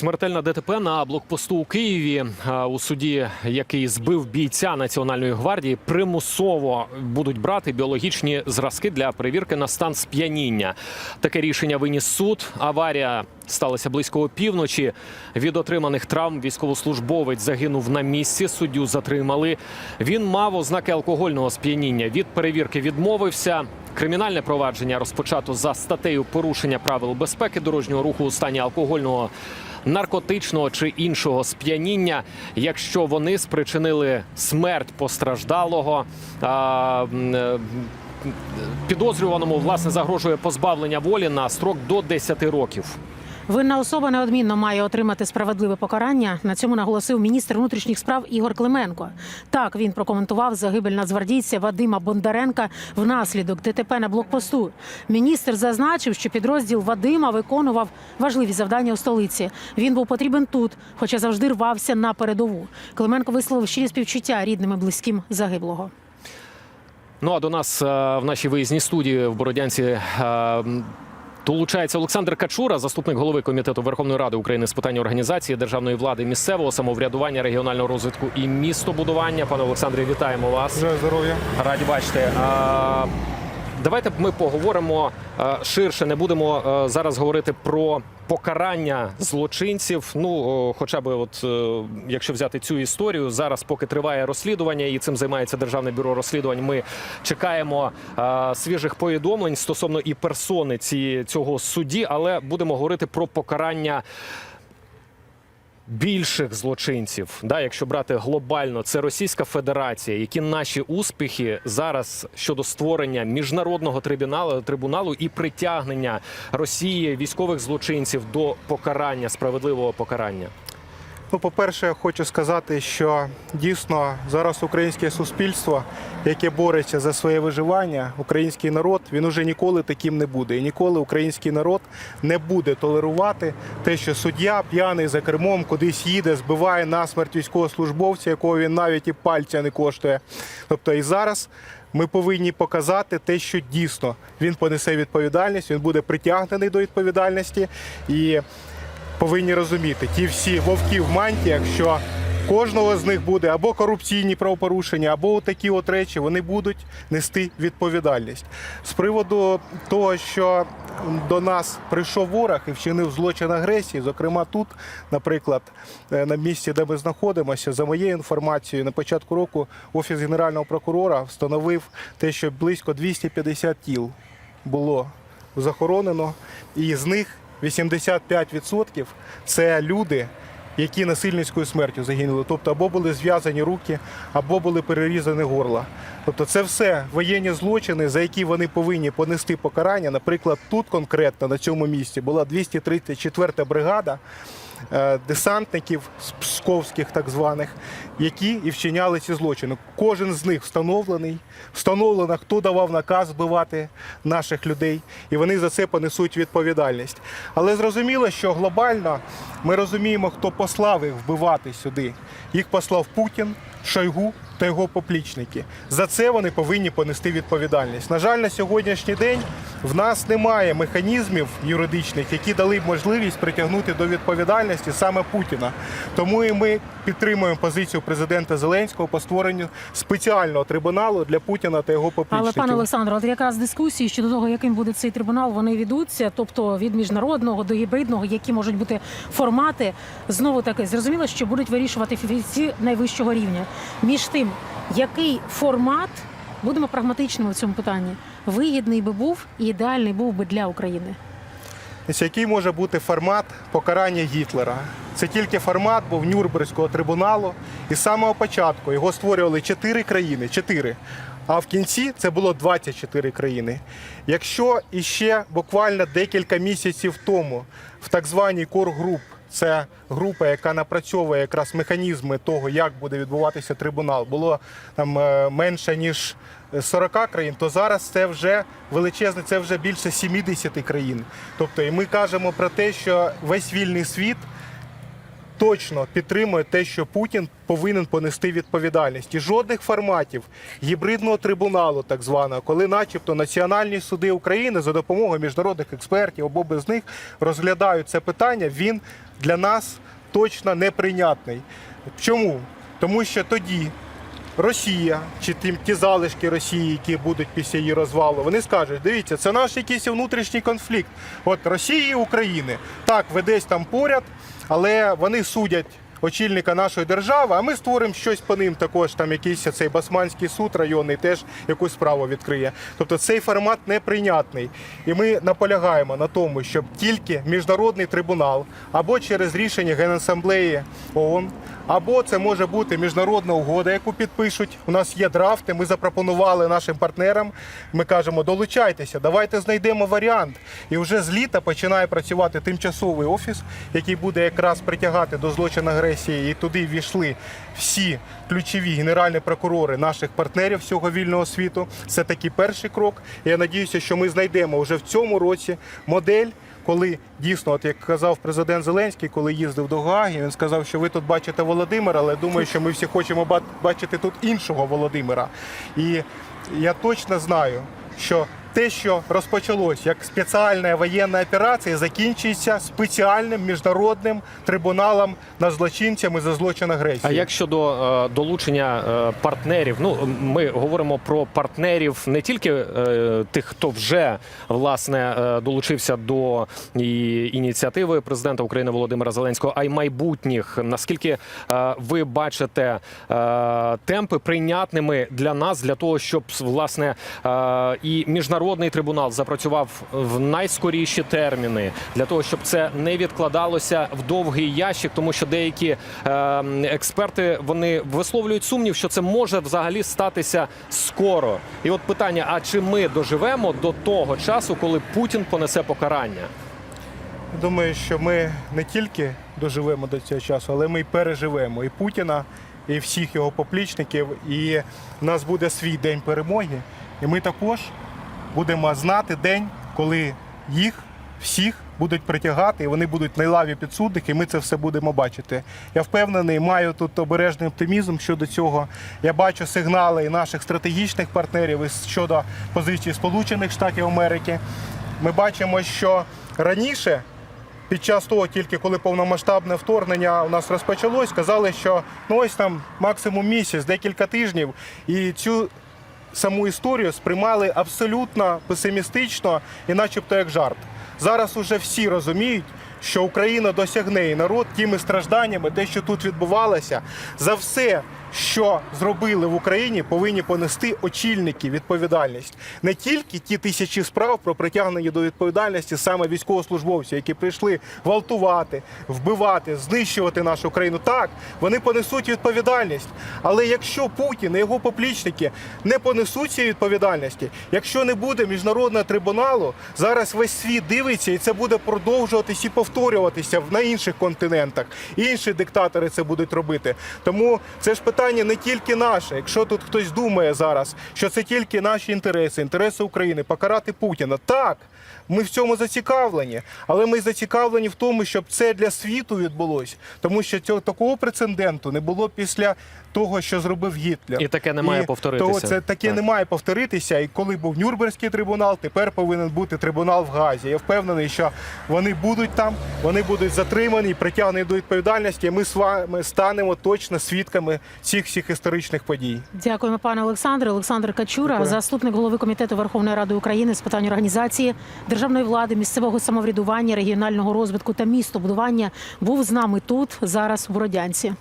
Смертельна ДТП на блокпосту у Києві у суді, який збив бійця Національної гвардії, примусово будуть брати біологічні зразки для перевірки на стан сп'яніння. Таке рішення виніс суд. Аварія сталася близько опівночі. Від отриманих травм військовослужбовець загинув на місці. Суддю затримали. Він мав ознаки алкогольного сп'яніння. Від перевірки відмовився. Кримінальне провадження розпочато за статтею порушення правил безпеки дорожнього руху у стані алкогольного, наркотичного чи іншого сп'яніння, якщо вони спричинили смерть постраждалого. А, е, підозрюваному власне загрожує позбавлення волі на строк до 10 років. Винна особа неодмінно має отримати справедливе покарання. На цьому наголосив міністр внутрішніх справ Ігор Клименко. Так він прокоментував загибель нацгвардійця Вадима Бондаренка внаслідок ДТП на блокпосту. Міністр зазначив, що підрозділ Вадима виконував важливі завдання у столиці. Він був потрібен тут, хоча завжди рвався на передову. Клименко висловив щирі співчуття рідним і близьким загиблого. Ну а до нас е, в нашій виїзній студії в Бородянці. Долучається Олександр Качура, заступник голови комітету Верховної Ради України з питань організації державної влади, місцевого самоврядування, регіонального розвитку і містобудування. Пане Олександре, вітаємо вас. Здоров'я. Раді бачити. Давайте ми поговоримо е, ширше. Не будемо е, зараз говорити про покарання злочинців. Ну, хоча б, от е, якщо взяти цю історію, зараз, поки триває розслідування, і цим займається Державне бюро розслідувань. Ми чекаємо е, свіжих повідомлень стосовно і персони ці, цього судді, але будемо говорити про покарання більших злочинців, да, якщо брати глобально, це Російська Федерація. Які наші успіхи зараз щодо створення міжнародного трибуналу, трибуналу і притягнення Росії військових злочинців до покарання справедливого покарання? Ну, по-перше, хочу сказати, що дійсно зараз українське суспільство, яке бореться за своє виживання, український народ, він уже ніколи таким не буде. І ніколи український народ не буде толерувати те, що суддя п'яний за кермом кудись їде, збиває насмерть військовослужбовця, якого він навіть і пальця не коштує. Тобто і зараз. Ми повинні показати те, що дійсно він понесе відповідальність, він буде притягнений до відповідальності і повинні розуміти, ті всі вовки в мантіях, що кожного з них буде або корупційні правопорушення, або такі от речі, вони будуть нести відповідальність. З приводу того, що до нас прийшов ворог і вчинив злочин агресії, зокрема тут, наприклад, е, на місці, де ми знаходимося, за моєю інформацією, на початку року офіс генерального прокурора встановив те, що близько 250 тіл було захоронено, і з них 85% це люди, які насильницькою смертю загинули. Тобто або були зв'язані руки, або були перерізані горла. Тобто це все воєнні злочини, за які вони повинні понести покарання. Наприклад, тут конкретно на цьому місці була 234 бригада десантників з псковських так званих, які і вчиняли ці злочини. Кожен з них встановлений, встановлено, хто давав наказ вбивати наших людей, і вони за це понесуть відповідальність. Але зрозуміло, що глобально ми розуміємо, хто послав їх вбивати сюди. Їх послав Путін, Шойгу та його поплічники. За це вони повинні понести відповідальність. На жаль, на сьогоднішній день в нас немає механізмів юридичних, які дали б можливість притягнути до відповідальності саме Путіна. Тому і ми підтримуємо позицію президента Зеленського по створенню спеціального трибуналу для Путіна та його Але пане Олександре, от якраз дисkusії щодо того, яким буде цей трибунал, вони ведуться, тобто від міжнародного до гібридного, які можуть бути формати. Знову таки зрозуміло, що будуть вирішувати фахівці найвищого рівня. Між тим, який формат будемо прагматичними в цьому питанні, вигідний би був і ідеальний був би для України. Який може бути формат покарання Гітлера? Це тільки формат був Нюрнберзького трибуналу. І з самого початку його створювали чотири країни. Чотири. А в кінці це було 24 країни. Якщо іще буквально декілька місяців тому в так званій кор-груп, це група, яка напрацьовує якраз механізми того, як буде відбуватися трибунал, було там е, менше ніж 40 країн, то зараз це вже величезне, це вже більше 70 країн. Тобто, і ми кажемо про те, що весь вільний світ точно підтримує те, що Путін повинен понести відповідальність. І жодних форматів гібридного трибуналу, так званого, коли, начебто, національні суди України за допомогою міжнародних експертів або без них розглядають це питання, він для нас точно неприйнятний. Чому? Тому що тоді Росія чи ті, ті залишки Росії, які будуть після її розвалу, вони скажуть: дивіться, це наш якийсь внутрішній конфлікт. От Росії і України так ви десь там поряд, але вони судять. Очільника нашої держави, а ми створимо щось по ним також. Там якийсь цей басманський суд районний теж якусь справу відкриє. Тобто цей формат неприйнятний. І ми наполягаємо на тому, щоб тільки міжнародний трибунал або через рішення Генасамблеї ООН, або це може бути міжнародна угода, яку підпишуть. У нас є драфти. Ми запропонували нашим партнерам. Ми кажемо, долучайтеся, давайте знайдемо варіант. І вже з літа починає працювати тимчасовий офіс, який буде якраз притягати до злочин агресії. І туди війшли всі ключові генеральні прокурори наших партнерів всього вільного світу. Це такий перший крок. Я надіюся, що ми знайдемо вже в цьому році модель. Коли дійсно, от як казав президент Зеленський, коли їздив до Гааги, він сказав, що ви тут бачите Володимира, але думаю, що ми всі хочемо бачити тут іншого Володимира. І я точно знаю, що те, що розпочалось як спеціальна воєнна операція, закінчується спеціальним міжнародним трибуналом над злочинцями за злочин агресії. А як щодо е, долучення е, партнерів? Ну ми говоримо про партнерів не тільки е, тих, хто вже власне долучився до ініціативи президента України Володимира Зеленського, а й майбутніх. Наскільки ви бачите темпи прийнятними для нас для того, щоб власне і міжнародний трибунал запрацював в найскоріші терміни для того, щоб це не відкладалося в довгий ящик, тому що деякі е, експерти вони висловлюють сумнів, що це може взагалі статися скоро. І от питання: а чи ми доживемо до того часу, коли Путін понесе покарання? Думаю, що ми не тільки доживемо до цього часу, але ми й переживемо і Путіна, і всіх його поплічників. І в нас буде свій день перемоги. І ми також будемо знати день, коли їх всіх будуть притягати, і вони будуть на лаві підсудних, і ми це все будемо бачити. Я впевнений, маю тут обережний оптимізм щодо цього. Я бачу сигнали наших стратегічних партнерів щодо позиції Сполучених Штатів Америки. Ми бачимо, що раніше під час того, тільки коли повномасштабне вторгнення у нас розпочалось, казали, що ну ось там максимум місяць, декілька тижнів, і цю саму історію сприймали абсолютно песимістично і начебто як жарт. Зараз уже всі розуміють, що Україна досягне і народ тими стражданнями, те, що тут відбувалося, за все, що зробили в Україні, повинні понести очільники відповідальність. Не тільки ті тисячі справ про притягнення до відповідальності саме військовослужбовців, які прийшли гвалтувати, вбивати, знищувати нашу країну. Так, вони понесуть відповідальність. Але якщо Путін і його поплічники не понесуть цієї відповідальності, якщо не буде міжнародного трибуналу, зараз весь світ дивиться, і це буде продовжуватись і повторюватися на інших континентах. Інші диктатори це будуть робити. Тому це ж питання не тільки наше. Якщо тут хтось думає зараз, що це тільки наші інтереси, інтереси України, покарати Путіна. Так, ми в цьому зацікавлені, але ми зацікавлені в тому, щоб це для світу відбулося, тому що цього такого прецеденту не було після того, що зробив Гітлер. І таке не має І повторитися. Того це таке Так. не має повторитися. І коли був Нюрнберзький трибунал, тепер повинен бути трибунал в Газі. Я впевнений, що вони будуть там, вони будуть затримані, притягнені до відповідальності. і Ми з вами станемо точно свідками цих всіх історичних подій. Дякуємо, пане Олександре. Олександр Качура, Дякую. заступник голови комітету Верховної Ради України з питань організації державної влади, місцевого самоврядування, регіонального розвитку та містобудування, був з нами тут зараз в Бородянці.